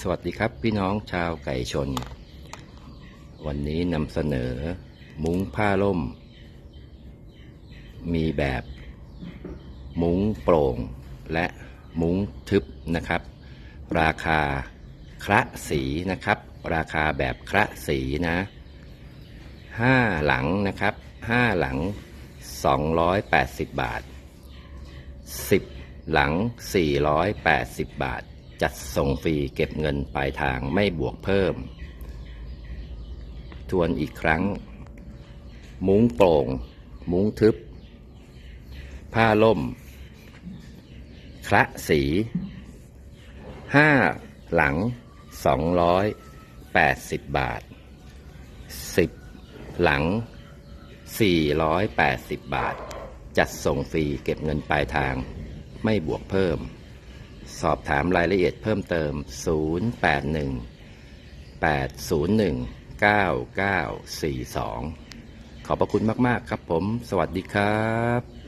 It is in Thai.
สวัสดีครับพี่น้องชาวไก่ชน วันนี้นำเสนอ มุ้งผ้าล่ม มีแบบ มุ้งโปร่ง และมุ้งทึบนะครับ ราคาคละสีนะครับ ราคาแบบคละสีนะห้าหลังนะครับห้าหลัง 280 บาท 10 หลัง 480 บาท จัดส่งฟรีเก็บเงินปลายทางไม่บวกเพิ่ม ทวนอีกครั้ง มุ้งโปร่ง มุ้งทึบ ผ้าล่มคละสีห้าหลัง280บาท10หลัง480บาท จัดส่งฟรีเก็บเงินปลายทางไม่บวกเพิ่ม สอบถามรายละเอียดเพิ่มเติม 081 801 9942 ขอบพระคุณมาก ๆ ครับผม สวัสดีครับ